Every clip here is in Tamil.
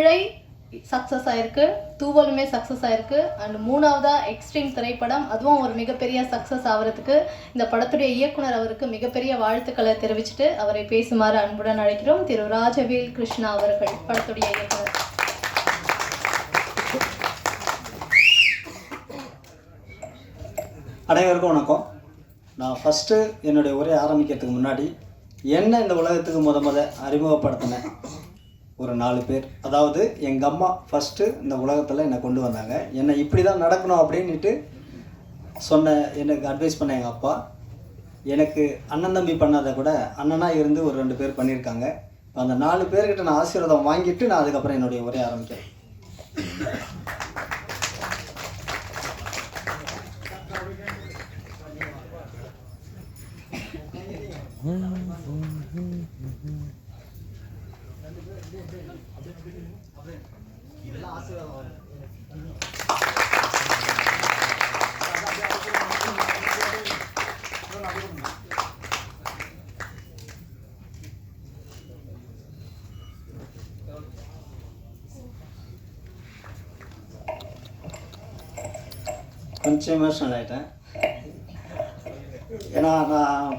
பிழை சக்ஸஸ் ஆயிருக்கு தூவலுமே சக்ஸஸ் ஆயிருக்கு. அண்ட் மூணாவதா எக்ஸ்ட்ரீம் திரைப்படம் அதுவும் ஒரு மிகப்பெரிய சக்ஸஸ் ஆகிறதுக்கு இந்த படத்துடைய இயக்குனர் அவருக்கு மிகப்பெரிய வாழ்த்துக்களை தெரிவிச்சுட்டு அவரை பேசுமாறு அன்புடன் அழைக்கிறோம். திரு ராஜவேல் கிருஷ்ணா அவர்கள் படத்துடைய இயக்குனர். அனைவருக்கும் வணக்கம். நான் ஃபஸ்ட்டு என்னுடைய உரையை ஆரம்பிக்கிறதுக்கு முன்னாடி என்ன இந்த உலகத்துக்கு முத முத அறிமுகப்படுத்தினேன்? ஒரு நாலு பேர். அதாவது எங்கள் அம்மா ஃபஸ்ட்டு இந்த உலகத்தில் என்னை கொண்டு வந்தாங்க. என்னை இப்படி தான் நடக்கணும் அப்படின்ட்டு சொன்ன எனக்கு அட்வைஸ் பண்ண எங்கள் அப்பா. எனக்கு அண்ணன் தம்பி பண்ணாத கூட அண்ணனாக இருந்து ஒரு ரெண்டு பேர் பண்ணியிருக்காங்க. அந்த நாலு பேர்கிட்ட நான் ஆசீர்வாதம் வாங்கிட்டு நான் அதுக்கப்புறம் என்னுடைய உரையை ஆரம்பிக்கிறேன். கொஞ்சம் எமோஷனல் ஆகிட்டேன் ஏன்னா நான்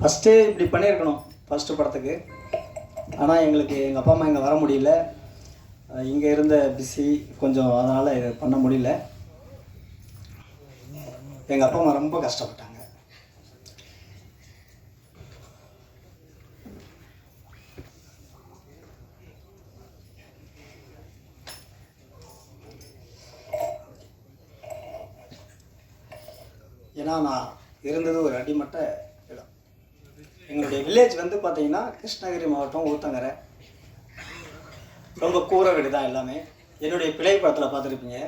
ஃபஸ்ட்டு இப்படி பண்ணியிருக்கணும் ஃபஸ்ட்டு படத்துக்கு. ஆனால் எங்களுக்கு எங்கள் அப்பா அம்மா இங்கே வர முடியல. இங்கே இருந்த பிஸி கொஞ்சம் அதனால் பண்ண முடியல. எங்கள் அப்பா அம்மா ரொம்ப கஷ்டப்பட்டாங்க. ஏன்னா நான் இருந்தது ஒரு அடிமட்ட இடம். எங்களுடைய வில்லேஜ் வந்து பார்த்தீங்கன்னா கிருஷ்ணகிரி மாவட்டம் ஊத்தங்கரை. ரொம்ப கூரை வீடு தான் எல்லாமே. என்னுடைய பிழை படத்தில் பார்த்துருப்பீங்க.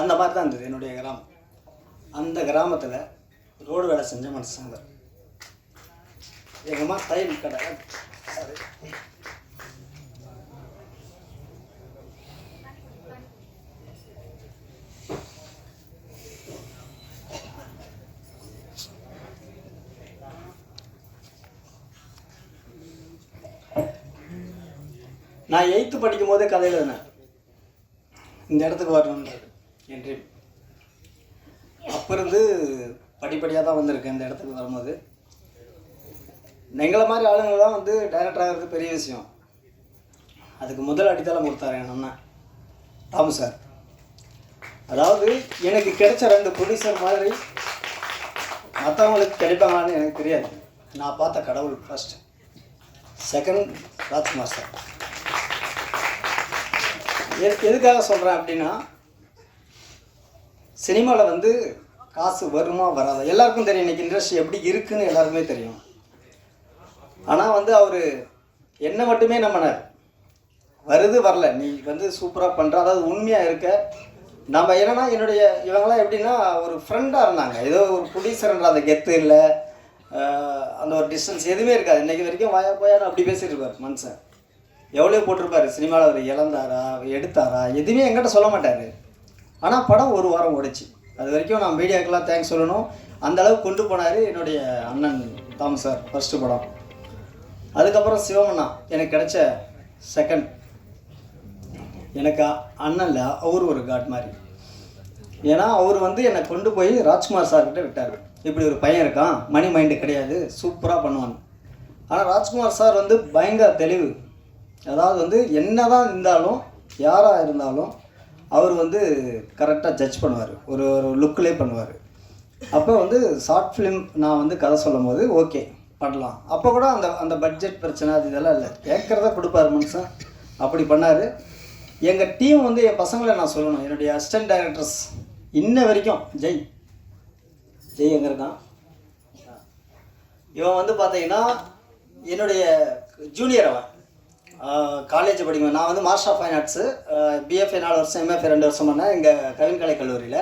அந்த மாதிரி தான் இருந்தது என்னுடைய கிராமம். அந்த கிராமத்தில் ரோடு வேலை செஞ்ச மனுஷங்க. எங்கள் அம்மா தையல் கடை சாரி நான் எயித்து படிக்கும் போதே கதை எழுதினேன். இந்த இடத்துக்கு வரணுன்றது என் ட்ரீம் அப்போ இருந்து படிப்படியாக தான் வந்திருக்கேன் இந்த இடத்துக்கு வரும்போது. எங்களை மாதிரி ஆளுங்கள்லாம் வந்து டைரக்டர் ஆகிறது பெரிய விஷயம். அதுக்கு முதல் அடித்தளம் கொடுத்தாரு என் அண்ணன் தாமு சார். அதாவது எனக்கு கிடைச்ச ரெண்டு ப்ரொடியூசர் மாதிரி மற்றவங்களுக்கு கிடைப்பாங்களான்னு எனக்கு தெரியாது. நான் பார்த்த கடவுள் ஃபர்ஸ்ட் செகண்ட் ராஜ்குமார் சார். எதுக்காக சொல்கிறேன் அப்படின்னா சினிமாவில் வந்து காசு வருமா வராதா? எல்லாருக்கும் தெரியும் இன்றைக்கி இண்டஸ்ட்ரி எப்படி இருக்குன்னு எல்லாருக்குமே தெரியும். ஆனால் வந்து அவர் என்ன மட்டுமே நம்பினார். வருது வரல. நீ வந்து சூப்பராக பண்ணுற அதாவது உண்மையாக இருக்க. நம்ம என்னன்னா என்னுடைய இவங்களாம் எப்படின்னா ஒரு ஃப்ரெண்டாக இருந்தாங்க. ஏதோ ஒரு புடிசர்ன்ற அந்த கெத்து இல்லை. அந்த ஒரு டிஸ்டன்ஸ் எதுவுமே இருக்காது. இன்றைக்கி வரைக்கும் வாயா போயான்னு அப்படி பேசிட்டு இருப்பார் மனுஷன். எவ்வளோ போட்டிருப்பாரு? சினிமாவில் அவர் இழந்தாரா? எடுத்தாரா? எதுவுமே எங்கிட்ட சொல்ல மாட்டார். ஆனால் படம் ஒரு வாரம் ஓடிச்சு. அது வரைக்கும் நான் மீடியாக்கெல்லாம் தேங்க்ஸ் சொல்லணும். அந்த அளவுக்கு கொண்டு போனார் என்னுடைய அண்ணன் தாமஸ் சார் ஃபஸ்ட்டு படம். அதுக்கப்புறம் சிவமண்ணா எனக்கு கிடைச்ச செகண்ட் எனக்கு அண்ணனில் அவர் ஒரு காட் மாதிரி. ஏன்னா அவர் வந்து என்னை கொண்டு போய் ராஜ்குமார் சார்கிட்ட விட்டார். இப்படி ஒரு பையன் இருக்கான் மணி மைண்டு கிடையாது சூப்பராக பண்ணுவான். ஆனால் ராஜ்குமார் சார் வந்து பயங்கர தெளிவு. அதாவது வந்து என்னதான் இருந்தாலும் யாராக இருந்தாலும் அவர் வந்து கரெக்டாக ஜட்ஜ் பண்ணுவார். ஒரு ஒரு லுக்கிலே பண்ணுவார். அப்போ வந்து ஷார்ட் ஃபிலிம் நான் வந்து கதை சொல்லும் போது ஓகே பண்ணலாம். அப்போ கூட அந்த அந்த பட்ஜெட் பிரச்சனை அது இதெல்லாம் இல்லை. கேட்குறத கொடுப்பாரு மனுஷன். அப்படி பண்ணார். எங்கள் டீம் வந்து என் பசங்களை நான் சொல்லணும். என்னுடைய அசிஸ்டன்ட் டைரக்டர்ஸ் இன்ன வரைக்கும் ஜெய். ஜெய் எங்கே இருக்கான்? இவன் வந்து பார்த்தீங்கன்னா என்னுடைய ஜூனியர் அவன். காலேஜ் படிக்கும் நான் வந்து master of fine arts BFA நாலு வருஷம் எம்எஃப்ஏ ரெண்டு வருஷம் பண்ணேன் இங்கே கவின்கலை கல்லூரியில்.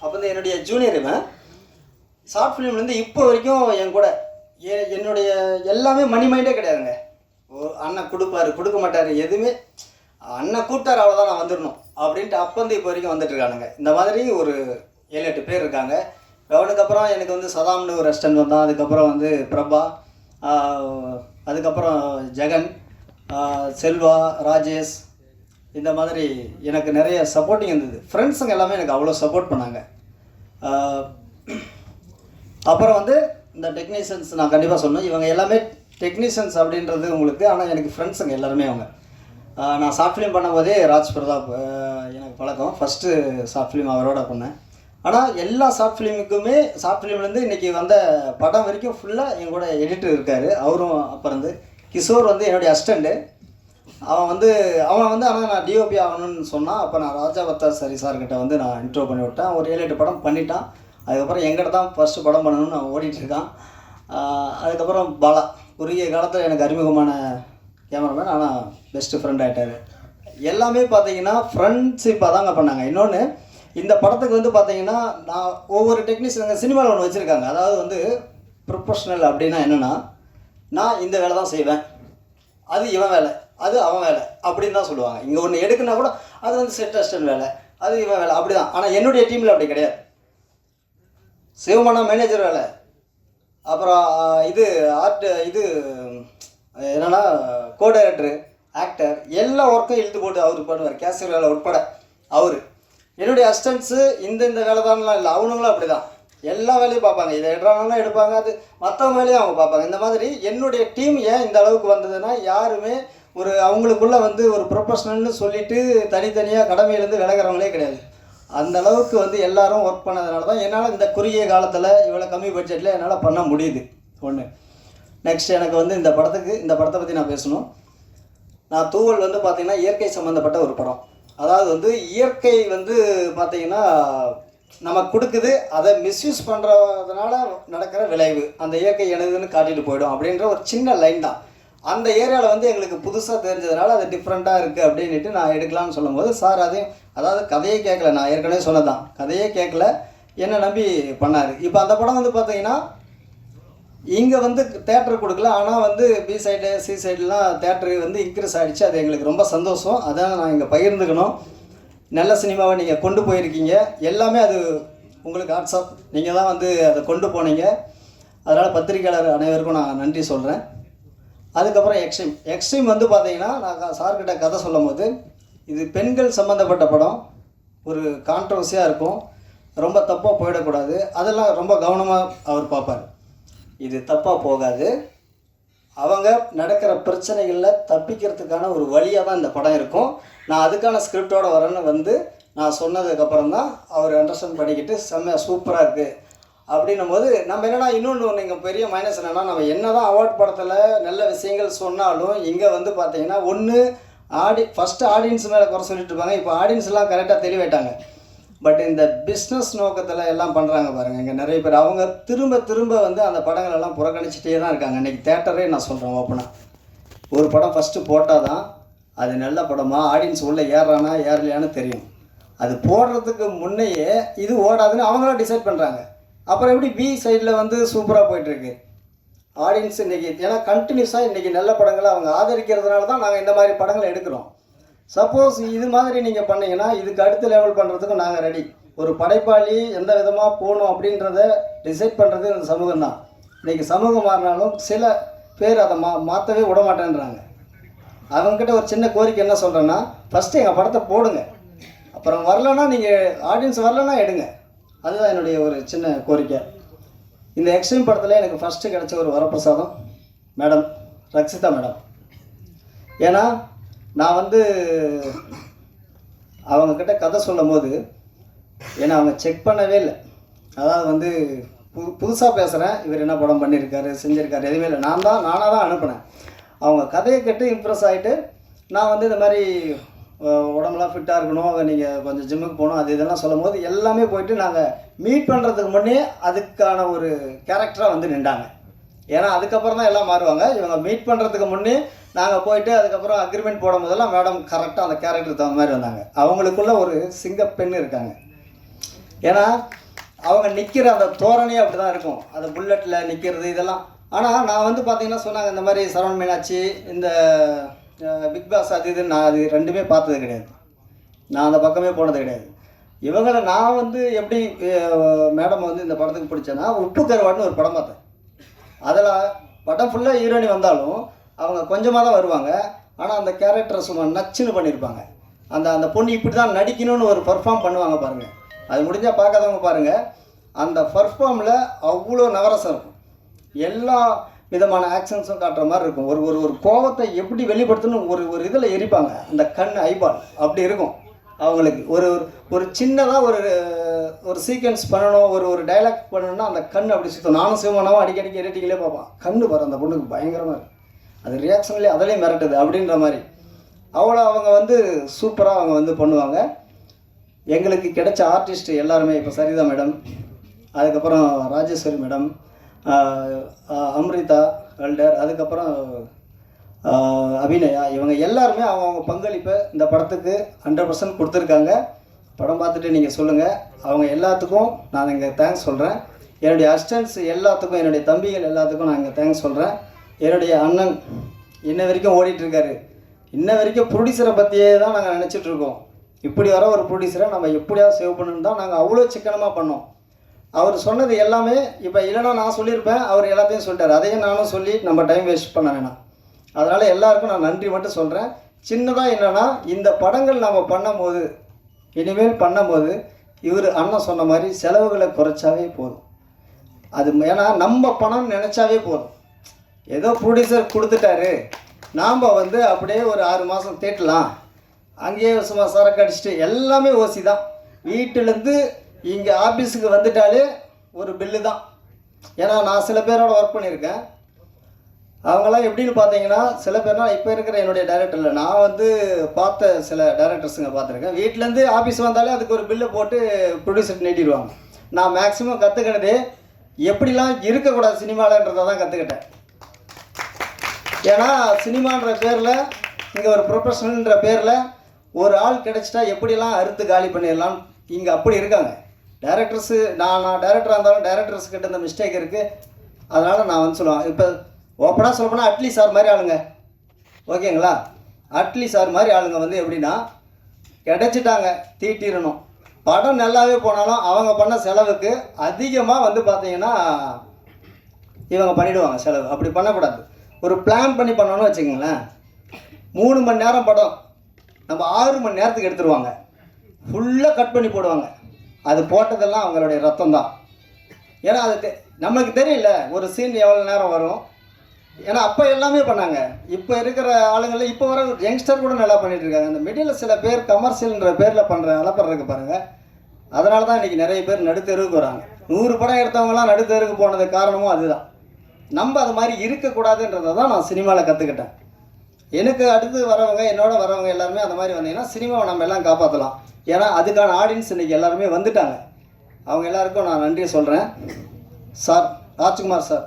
அப்போ வந்து என்னுடைய ஜூனியர் இவன். ஷார்ட் ஃபிலிம்லேருந்து இப்போ வரைக்கும் என் கூட. ஏ என்னுடைய எல்லாமே மணி மைண்டே கிடையாதுங்க. ஓ அண்ணன் கொடுப்பாரு கொடுக்க மாட்டார் எதுவுமே. அண்ணன் கூப்பிட்டாரு அவ்வளோதான் நான் வந்துடணும். அப்படின்ட்டு அப்போ வந்து இப்போ வரைக்கும் வந்துட்டுருக்கானுங்க இந்த மாதிரி ஒரு ஏழு எட்டு பேர் இருக்காங்க. அவனுக்கப்புறம் எனக்கு வந்து சதாம்னு ஒரு ரெஸ்டன் வந்தான். அதுக்கப்புறம் வந்து பிரபா அதுக்கப்புறம் ஜெகன். செல்வா ராஜேஷ் இந்த மாதிரி எனக்கு நிறைய சப்போர்ட்டிங் இருந்தது. ஃப்ரெண்ட்ஸுங்க எல்லாமே எனக்கு அவ்வளோ சப்போர்ட் பண்ணாங்க. அப்புறம் வந்து இந்த டெக்னீஷியன்ஸ் நான் கண்டிப்பாக சொன்னேன் இவங்க எல்லாமே டெக்னீஷியன்ஸ் அப்படின்றது உங்களுக்கு ஆனால் எனக்கு ஃப்ரெண்ட்ஸுங்க எல்லாருமே அவங்க. நான் ஷார்ட் ஃபிலிம் பண்ணும்போதே ராஜ் பிரதாப் எனக்கு பழக்கம். ஃபஸ்ட்டு ஷார்ட் ஃபிலிம் அவரோட பண்ணேன். ஆனால் எல்லா ஷார்ட் ஃபிலிமுக்குமே ஷார்ட் ஃபிலிம்லேருந்து இன்றைக்கி வந்த படம் வரைக்கும் ஃபுல்லாக என் கூட எடிட்டர் இருக்கார். அவரும் அப்புறம் இருந்து கிஷோர் வந்து என்னுடைய அஸ்டண்ட்டு அவன் வந்து அவன் வந்து ஆனால் நான் டிஓபி ஆகணும்னு சொன்னான் அப்போ நான் ராஜா பத்தா சரி சார்கிட்ட வந்து நான் இன்ட்ரோ பண்ணி விட்டேன். ஒரு ஏழு எட்டு படம் பண்ணிட்டான். அதுக்கப்புறம் எங்கிட்ட தான் ஃபஸ்ட்டு படம் பண்ணணும்னு அவன் ஓடிட்டுருக்கான் அதுக்கப்புறம் பாலா. குறுகிய காலத்தில் எனக்கு அறிமுகமான கேமராமேன் ஆனால் பெஸ்ட்டு ஃப்ரெண்ட் ஆகிட்டார் எல்லாமே பார்த்தீங்கன்னா ஃப்ரெண்ட்ஷிப்பாக தாங்க பண்ணாங்க. இன்னொன்று இந்த படத்துக்கு வந்து பார்த்தீங்கன்னா நான் ஒவ்வொரு டெக்னீஷியன் சினிமாவில் ஒன்று வச்சுருக்காங்க. அதாவது வந்து ப்ரொஃபஷ்னல் அப்படின்னா என்னென்னா நான் இந்த வேலை தான் செய்வேன். அது இவன் வேலை அது அவன் வேலை அப்படின்னு தான் சொல்லுவாங்க. இங்கே ஒன்று எடுக்குன்னா கூட அது வந்து செட் அஸ்டன் வேலை அது இவன் வேலை அப்படி தான் ஆனால் என்னுடைய டீமில் அப்படி கிடையாது. சிவமனா மேனேஜர் வேலை. அப்புறம் இது ஆர்ட் இது என்னென்னா கோ டைரக்டரு ஆக்டர் எல்லா ஒர்க்கும் இழுத்து போட்டு அவர் பண்ணுவார். கேசியர் வேலை உட்பட அவர். என்னுடைய அஸ்டன்ஸு இந்த இந்த வேலை தான்லாம் இல்லை அவனுங்களும் அப்படி தான் எல்லா வேலையும் பார்ப்பாங்க. இதை எடுறாங்கன்னா எடுப்பாங்க அது மற்றவங்க வேலையும் அவங்க பார்ப்பாங்க. இந்த மாதிரி என்னுடைய டீம் ஏன் இந்த அளவுக்கு வந்ததுன்னா யாருமே ஒரு அவங்களுக்குள்ள வந்து ஒரு ப்ரொஃபஷனல்னு சொல்லிட்டு தனித்தனியாக கடமையிலேருந்து விலகிறவங்களே கிடையாது. அந்த அளவுக்கு வந்து எல்லாரும் ஒர்க் பண்ணதுனால தான் என்னால் இந்த குறுகிய காலத்தில் இவ்வளோ கம்மி பட்ஜெட்டில் என்னால் பண்ண முடியுது. ஒன்று நெக்ஸ்ட் எனக்கு வந்து இந்த படத்துக்கு இந்த படத்தை பற்றி நான் பேசணும். நான் தூவல் வந்து பார்த்திங்கன்னா இயற்கை சம்மந்தப்பட்ட ஒரு படம். அதாவது வந்து இயற்கை வந்து பார்த்தீங்கன்னா நமக்கு கொடுக்குது அதை மிஸ்யூஸ் பண்ணுறதுனால நடக்கிற விளைவு. அந்த இயற்கை எனதுன்னு காட்டிட்டு போயிடும் அப்படின்ற ஒரு சின்ன லைன் தான். அந்த ஏரியாவில் வந்து எங்களுக்கு புதுசாக தெரிஞ்சதுனால அது டிஃப்ரெண்ட்டாக இருக்குது அப்படின்ட்டு நான் எடுக்கலாம்னு சொல்லும்போது சார் அதையும் அதாவது கதையே கேட்கல. நான் ஏற்கனவே சொன்னதான் கதையே கேட்கல. என்ன நம்பி பண்ணார். இப்போ அந்த படம் வந்து பார்த்தீங்கன்னா இங்கே வந்து தேட்டர் கொடுக்கல. ஆனால் வந்து பி சைடு சி சைடுலாம் தேட்டரு வந்து இன்க்ரீஸ் ஆகிடுச்சு அது எங்களுக்கு ரொம்ப சந்தோஷம். அதான் நான் இங்கே பகிர்ந்துக்கணும். நல்ல சினிமாவை நீங்கள் கொண்டு போயிருக்கீங்க. எல்லாமே அது உங்களுக்கு வாட்ஸ்அப் நீங்கள் தான் வந்து அதை கொண்டு போனீங்க. அதனால் பத்திரிக்கையாளர் அனைவருக்கும் நான் நன்றி சொல்கிறேன் அதுக்கப்புறம் எக்ஸ்ட்ரீம் எக்ஸ்ட்ரீம் வந்து பார்த்தீங்கன்னா நான் சார்கிட்ட கதை சொல்லும் போது இது பெண்கள் சம்மந்தப்பட்ட படம். ஒரு கான்ட்ரவர்சியாக இருக்கும். ரொம்ப தப்பாக போயிடக்கூடாது. அதெல்லாம் ரொம்ப கவனமாக அவர் பார்ப்பார். இது தப்பாக போகாது. அவங்க நடக்கிற பிரச்சனைகளில் தப்பிக்கிறதுக்கான ஒரு வழியாக தான் இந்த படம் இருக்கும். நான் அதுக்கான ஸ்கிரிப்டோட வரேன்னு வந்து நான் சொன்னதுக்கப்புறம் தான் அவர் அண்டர்ஸ்டாண்ட் பண்ணிக்கிட்டு செம்மையாக சூப்பராக இருக்குது அப்படின்னும் போது நம்ம என்னென்னா இன்னொன்று ஒன்று இங்கே பெரிய மைனஸ் என்னென்னா நம்ம என்ன தான் அவார்ட் படத்தில் நல்ல விஷயங்கள் சொன்னாலும் இங்கே வந்து பார்த்தீங்கன்னா ஒன்று ஆடி ஃபஸ்ட்டு ஆடியன்ஸ் மேலே குறை சொல்லிட்டு இருப்பாங்க. இப்போ ஆடியன்ஸ்லாம் கரெக்டாக தெளிவாயிட்டாங்க. பட் இந்த பிஸ்னஸ் நோக்கத்தில் எல்லாம் பண்ணுறாங்க பாருங்கள் இங்கே நிறைய பேர் அவங்க திரும்ப திரும்ப வந்து அந்த படங்களெல்லாம் புறக்கணிச்சிட்டே தான் இருக்காங்க. இன்றைக்கி தேட்டரே நான் சொல்கிறேன் ஓப்பனாக ஒரு படம் ஃபஸ்ட்டு போட்டால் தான் அது நல்ல படமா ஆடியன்ஸ் உள்ளே ஏறானா ஏறலையான்னு தெரியும். அது போடுறதுக்கு முன்னையே இது ஓடாதுன்னு அவங்களாம் டிசைட் பண்ணுறாங்க அப்புறம் எப்படி பி சைடில் வந்து சூப்பராக போயிட்டுருக்கு. ஆடியன்ஸ் இன்றைக்கி ஏன்னா கண்டினியூஸாக இன்றைக்கி நல்ல படங்களை அவங்க ஆதரிக்கிறதுனால தான் நாங்கள் இந்த மாதிரி படங்களை எடுக்கிறோம். சப்போஸ் இது மாதிரி நீங்கள் பண்ணீங்கன்னா இதுக்கு அடுத்த லெவல் பண்ணுறதுக்கு நாங்கள் ரெடி ஒரு படைப்பாளி எந்த விதமாக போகணும் அப்படின்றத டிசைட் பண்ணுறது இந்த சமூகம் தான் இன்றைக்கி சமூகம் மாறினாலும் சில பேர் அதை மா மாற்றவே விட மாட்டேன்றாங்க. அவங்கக்கிட்ட ஒரு சின்ன கோரிக்கை என்ன சொல்கிறேன்னா ஃபஸ்ட்டு எங்கள் படத்தை போடுங்க. அப்புறம் வரலன்னா நீங்கள் ஆடியன்ஸ் வரலன்னா எடுங்க. அதுதான் என்னுடைய ஒரு சின்ன கோரிக்கை. இந்த எக்ஸ்ட்ரீம் படத்தில் எனக்கு ஃபஸ்ட்டு கிடச்ச ஒரு வரப்பிரசாதம் மேடம் ரக்ஷிதா மேடம். ஏன்னா நான் வந்து அவங்கக்கிட்ட கதை சொல்லும் போது ஏன்னா அவங்க செக் பண்ணவே இல்லை. அதாவது வந்து புது புதுசாக பேசுகிறேன் இவர் என்ன படம் பண்ணியிருக்காரு செஞ்சுருக்காரு எதுவுமே இல்லை. நான் தான் நானாக தான் அனுப்புனேன். அவங்க கதையை கேட்டு இம்ப்ரெஸ் ஆகிட்டு நான் வந்து இந்த மாதிரி உடம்புலாம் ஃபிட்டாக இருக்கணும் நீங்கள் கொஞ்சம் ஜிம்முக்கு போகணும் அது இதெல்லாம் சொல்லும் போது எல்லாமே போயிட்டு நாங்கள் மீட் பண்ணுறதுக்கு முன்னே அதுக்கான ஒரு கேரக்டராக வந்து நின்றாங்க. ஏன்னா அதுக்கப்புறம் தான் எல்லாம் மாறுவாங்க. இவங்க மீட் பண்ணுறதுக்கு முன்னே நாங்கள் போயிட்டு அதுக்கப்புறம் அக்ரிமெண்ட் போடும் போதெல்லாம் மேடம் கரெக்டாக அந்த கேரக்டருக்கு தகுந்த மாதிரி வந்தாங்க. அவங்களுக்குள்ள ஒரு சிங்கப்பெண் இருக்காங்க. ஏன்னா அவங்க நிற்கிற அந்த தோரணையே அப்படி தான் இருக்கும். அந்த புல்லட்டில் நிற்கிறது இதெல்லாம். ஆனால் நான் வந்து பார்த்தீங்கன்னா சொன்னாங்க இந்த மாதிரி சரவண் மீனாட்சி இந்த பிக் பாஸ் அது இது நான் அது ரெண்டுமே பார்த்தது கிடையாது. நான் அந்த பக்கமே போனது கிடையாது. இவங்களை நான் வந்து எப்படி மேடம் வந்து இந்த படத்துக்கு பிடிச்சேன்னா உப்பு கருவாடுன்னு ஒரு படம் பார்த்தேன். அதில் படம் ஃபுல்லாக ஹீரோனி வந்தாலும் அவங்க கொஞ்சமாக தான் வருவாங்க. ஆனால் அந்த கேரக்டரை சும்மா நச்சுன்னு பண்ணியிருப்பாங்க அந்த அந்த பொண்ணு இப்படி தான் நடிக்கணும்னு ஒரு பர்ஃபார்ம் பண்ணுவாங்க பாருங்கள் அது முடிஞ்சால் பார்க்காதவங்க பாருங்கள் அந்த பர்ஃபார்மில் அவ்வளோ நவரசம் இருக்கும். எல்லா விதமான ஆக்ஷன்ஸும் காட்டுற மாதிரி இருக்கும். ஒரு ஒரு ஒரு கோவத்தை எப்படி வெளிப்படுத்தணும் ஒரு ஒரு இதில் எரிப்பாங்க. அந்த கண் ஐபால் அப்படி இருக்கும். அவங்களுக்கு ஒரு ஒரு- ஒரு சின்னதாக ஒரு ஒரு சீக்வன்ஸ் பண்ணணும் ஒரு ஒரு டைலாக் பண்ணணும்னா அந்த கண் அப்படி சுத்தம். நானும் சிவமானவும் அடிக்கடிக்கு ரேட்டிங்களே பார்ப்பான். கண்ணு பாரு அந்த பொண்ணுக்கு பயங்கரமாக இருக்கு. அது ரியாக்ஷன்லேயே அதிலையும் மிரட்டுது அப்படின்ற மாதிரி. அவ்வளோ அவங்க வந்து சூப்பராக அவங்க வந்து பண்ணுவாங்க. எங்களுக்கு கிடைச்ச ஆர்டிஸ்ட் எல்லாருமே இப்போ சரிதா மேடம் அதுக்கப்புறம் ராஜேஸ்வரி மேடம் அம்ரிதா வெல்டர் அதுக்கப்புறம் அபிநயா இவங்க எல்லாருமே அவங்கவுங்க பங்களிப்பை இந்த படத்துக்கு ஹண்ட்ரட் பர்சன்ட் கொடுத்துருக்காங்க. படம் பார்த்துட்டு நீங்கள் சொல்லுங்கள் அவங்க எல்லாத்துக்கும் நான் இங்கே தேங்க்ஸ் சொல்கிறேன் என்னுடைய அசிஸ்டன்ஸ் எல்லாத்துக்கும் என்னுடைய தம்பிகள் எல்லாத்துக்கும் நான் இங்கே தேங்க்ஸ் சொல்கிறேன் என்னுடைய அண்ணன் இன்ன வரைக்கும் ஓடிட்டுருக்காரு. இன்ன வரைக்கும் ப்ரொடியூசரை பற்றியே தான் நாங்கள் நினச்சிட்ருக்கோம் இப்படி வர ஒரு ப்ரொடியூசரை நம்ம எப்படியாவது சேவ் பண்ணணும் தான் நாங்கள் அவ்வளோ சிக்கனமாக பண்ணோம். அவர் சொன்னது எல்லாமே இப்போ இல்லைனா நான் சொல்லியிருப்பேன் அவர் எல்லாத்தையும் சொல்லிட்டார். அதையும் நானும் சொல்லி நம்ம டைம் வேஸ்ட் பண்ண வேணாம். அதனால் எல்லாருக்கும் நான் நன்றி மட்டும் சொல்கிறேன் சின்னதாக என்னென்னா இந்த படங்கள் நம்ம பண்ணும்போது இனிமேல் பண்ணும்போது இவர் அண்ணன் சொன்ன மாதிரி செலவுகளை குறைச்சாவே போதும். அது ஏன்னா நம்ம பணம் நினச்சாவே போதும். ஏதோ ப்ரொடியூசர் கொடுத்துட்டாரு. நாம் வந்து அப்படியே ஒரு ஆறு மாதம் தேட்டலாம். அங்கேயே சும்மா சரக்கு அடிச்சுட்டு எல்லாமே ஓசி தான். வீட்டிலேருந்து இங்கே ஆஃபீஸுக்கு வந்துட்டாலே ஒரு பில்லு தான். ஏன்னா நான் சில பேரோட ஒர்க் பண்ணியிருக்கேன். அவங்கெல்லாம் எப்படின்னு பார்த்தீங்கன்னா சில பேர்னா இப்போ இருக்கிற என்னுடைய டைரக்டரில் நான் வந்து பார்த்த சில டைரக்டர்ஸுங்க பார்த்துருக்கேன். வீட்டிலேருந்து ஆஃபீஸ் வந்தாலே அதுக்கு ஒரு பில்லை போட்டு ப்ரொடியூசர் நீட்டிடுவாங்க. நான் மேக்ஸிமம் கற்றுக்கினது எப்படிலாம் இருக்கக்கூடாது சினிமாலன்றதை தான் கற்றுக்கிட்டேன் ஏன்னா சினிமான்ற பேரில் இங்கே ஒரு ப்ரொஃபஷனல்ன்ற பேரில் ஒரு ஆள் கிடச்சிட்டா எப்படிலாம் அறுத்து காலி பண்ணிடலாம் இங்கே அப்படி இருக்காங்க. டேரக்டர்ஸு நான் நான் டேரக்டராக இருந்தாலும் டேரக்டர்ஸ் கிட்ட இந்த மிஸ்டேக் இருக்குது அதனால் நான் வந்து சொல்லுவேன். இப்போ ஓப்பனாக சொல்லப்போனால் அட்லி சார் மாதிரி ஆளுங்க. ஓகேங்களா? அட்லி சார் மாதிரி ஆளுங்க வந்து எப்படின்னா கிடைச்சிட்டாங்க தீட்டிடணும் படம் நல்லாவே போனாலும் அவங்க பண்ண செலவுக்கு அதிகமாக வந்து பார்த்தீங்கன்னா இவங்க பண்ணிவிடுவாங்க செலவு. அப்படி பண்ணக்கூடாது. ஒரு பிளான் பண்ணி பண்ணணும்னு வச்சுக்கோங்களேன். மூணு மணி நேரம் படம். நம்ம ஆறு மணி நேரத்துக்கு எடுத்துருவாங்க. ஃபுல்லாக கட் பண்ணி போடுவாங்க. அது போட்டதெல்லாம் அவங்களுடைய ரத்தம் தான் ஏன்னா அது நம்மளுக்கு தெரியல ஒரு சீன் எவ்வளோ நேரம் வரும்? ஏன்னா அப்போ எல்லாமே பண்ணாங்க. இப்போ இருக்கிற ஆளுங்களில் இப்போ வர யங்ஸ்டர் கூட நல்லா பண்ணிட்டு இருக்காங்க. அந்த மிடில் சில பேர் கமர்ஷியல்ன்ற பேரில் பண்ணுற அலப்படுறதுக்கு பாருங்கள் அதனால தான் இன்றைக்கி நிறைய பேர் நடுத்தெருவுக்கு வராங்க. நூறு படம் எடுத்தவங்களாம் நடுத்தெருக்கு போனது காரணமும் அதுதான். நம்ம அது மாதிரி இருக்கக்கூடாதுன்றதை தான் நான் சினிமாவில் கற்றுக்கிட்டேன் எனக்கு அடுத்து வரவங்க என்னோட வரவங்க எல்லாருமே அந்த மாதிரி வந்தீங்கன்னா சினிமாவை நம்ம எல்லாம் காப்பாற்றலாம் ஏன்னா அதுக்கான ஆடியன்ஸ் இன்றைக்கி எல்லாருமே வந்துட்டாங்க. அவங்க எல்லாருக்கும் நான் நன்றி சொல்கிறேன் சார் ராஜ்குமார் சார்.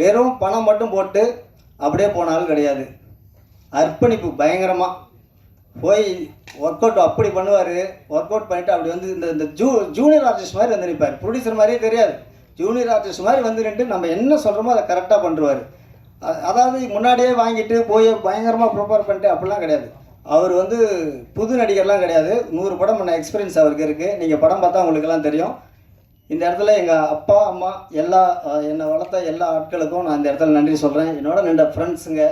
வெறும் பணம் மட்டும் போட்டு அப்படியே போனாலும் கிடையாது. அர்ப்பணிப்பு பயங்கரமாக போய் ஒர்க் அவுட் அப்படி பண்ணுவார். ஒர்க் அவுட் பண்ணிவிட்டு அப்படி வந்து இந்த இந்த ஜூ ஜூனியர் ஆர்டிஸ்ட் மாதிரி வந்து நிற்பார் ப்ரொடியூசர் மாதிரியே தெரியாது. ஜூனியர் ஆர்டிஸ்ட் மாதிரி வந்து நின்று நம்ம என்ன சொல்கிறோமோ அதை கரெக்டாக பண்ணுவார் அதாவது முன்னாடியே வாங்கிட்டு போய் பயங்கரமாக ப்ரிப்பேர் பண்ணிட்டு அப்படிலாம் கிடையாது. அவர் வந்து புது நடிகர்லாம் கிடையாது. நூறு படம் பண்ண எக்ஸ்பீரியன்ஸ் அவருக்கு இருக்குது நீங்கள் படம் பார்த்தா உங்களுக்கெல்லாம் தெரியும். இந்த இடத்துல எங்கள் அப்பா அம்மா எல்லா என்னை வளர்த்த எல்லா ஆட்களுக்கும் நான் இந்த இடத்துல நன்றி சொல்கிறேன் என்னோட நின்ற ஃப்ரெண்ட்ஸுங்க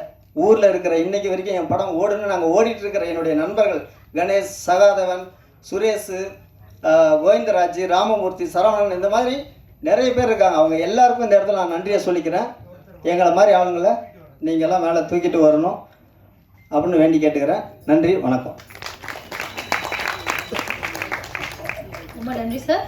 ஊரில் இருக்கிற இன்றைக்கு வரைக்கும் என் படம் ஓடுன்னு நாங்கள் ஓடிட்டு இருக்கிற என்னுடைய நண்பர்கள் கணேஷ் சகாதேவன் சுரேஷ் கோவிந்தராஜ் ராமமூர்த்தி சரவணன் இந்த மாதிரி நிறைய பேர் இருக்காங்க. அவங்க எல்லாருக்கும் இந்த இடத்துல நான் நன்றியை சொல்லிக்கிறேன். எங்களை மாதிரி ஆளுங்களை நீங்கள்லாம் மேலே தூக்கிட்டு வரணும் அப்படின்னு வேண்டி கேட்டுக்கிறேன். நன்றி வணக்கம். ரொம்ப நன்றி சார்